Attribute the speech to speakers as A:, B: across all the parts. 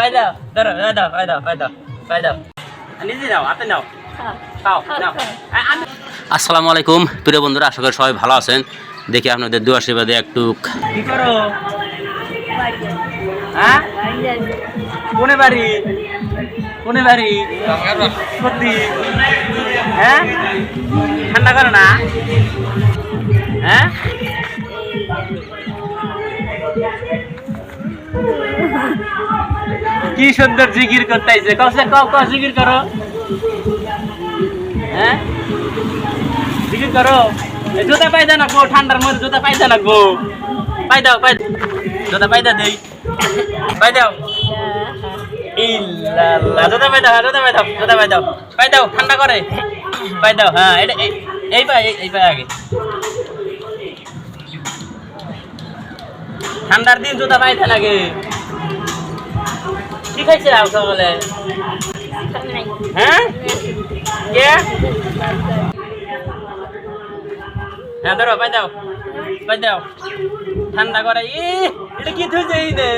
A: পাই দাও ধরো পাই দাও পাই দাও পাই দাও পাই দাও নিজে নাও হাতে নাও খাও নাও আ- আমি আসসালামু আলাইকুম। প্রিয় বন্ধুরা আশা করি সবাই ভালো আছেন। দেখি আপনাদের দু আশীর্বাদে একটু কি করো? হ্যাঁ? কোনে বাড়ি? কোনে বাড়ি? সত্যি? হ্যাঁ? ঠান্ডা করো না। কি সুন্দর জিকির করতেছে? কসে ক ক জিকির করো। হ্যাঁ? জিকির করো। জুতা পাইদা না গো ঠান্ডার মধ্যে জুতা পাইদা না গো পাই দাও পাই জুতা দেই। পাই দাও ইল্লাল্লাহ, জুতা পাই দাও জুতা জুতা পাই দাও ঠান্ডা করে। পাই দাও হ্যাঁ এই- পাই এই পাই আগে। ঠান্ডার দিন জুতা পাইতে লাগে। কি খাইছে আও সকালে হ্যাঁ কে হ্যাঁ ধরো পাই দাও পাই দাও ঠান্ডা করে ই এটা কি থইছে এই দে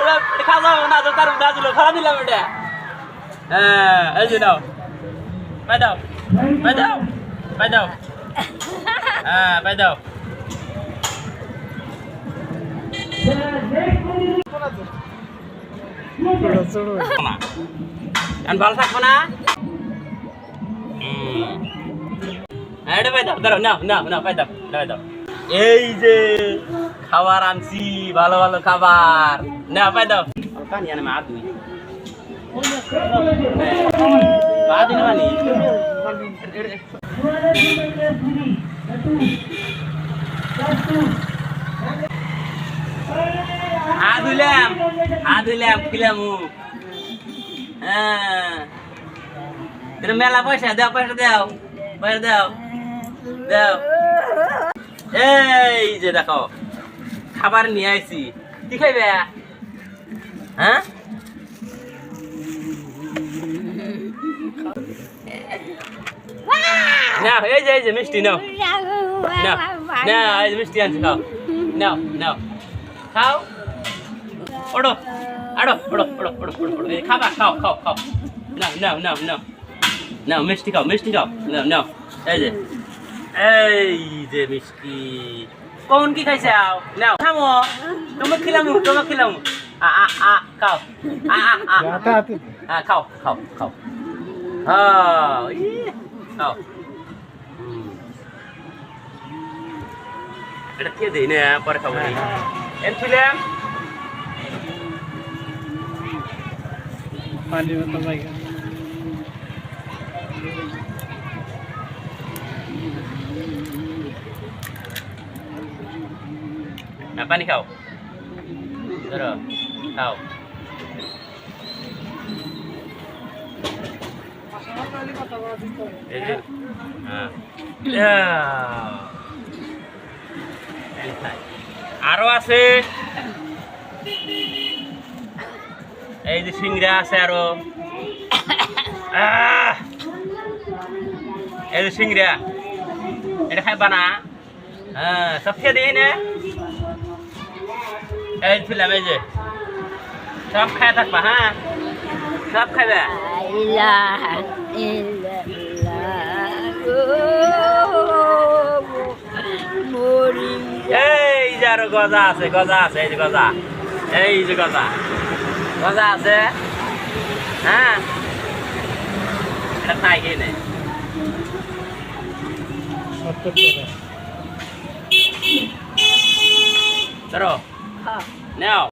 A: ওরা খাওয়া যাব না তো তার দাজুলো খাওয়া দিলাম এটা হ্যাঁ এই যে দাও পাই দাও পাই দাও পাই দাও হ্যাঁ পাই দাও না এখন ভালো থাকব না। হ্যাঁ, এই যে খাবার আনছি ভালো ভালো খাবার না পাই দাও পানি আনে মা দুই মা দিন মানি হাত ধুলাম খিলাম হ্যাঁ। মেলা পয়সা দাও পয়সা দাও পয়সা দাও দাও। এই যে দেখো খাবার নিয়ে আইছি। কি খাইবে? হ্যাঁ? না এই যে এই যে মিষ্টি নাও। নাও না এই যে মিষ্টি আনছি খাও। নাও নাও। খাও। ওড়ো আড়ো ওড়ো ওড়ো ওড়ো ওড়ো ওড়ো খাবা খাও খাও খাও। নাও নাও নাও নাও। নাও মিষ্টি খাও মিষ্টি খাও। নাও নাও। এই যে এই যে মিষ্টি। কোন কি খাইছে আও? নাও। থামো তুমি খিলামু তুমি খিলামু। আ আ আ খাও। আ আ আ। আ খাও খাও খাও। হ্যাঁ ই, খাও। এটা খেয়ে দিই না? পরে খাব। এম ছিলাম? না পানি খাও ধরো খাও এই যে হ্যাঁ আহ। এই খাই। আরও আছে এই যে সিংড়া আছে আরও! এই যে সিংড়া। এটা খাইবা না? হ্যাঁ সব খেয়ে দিই না। এই ছিলাম এই যে। সব খাই থাকবা হ্যাঁ? সব খাইবা? এই যে আরও গজা আছে গজা আছে, এই যে গজা। এই যে গজা। গজা আছে? হ্যাঁ? এটা নাই কিনে নে। ধরো নাও।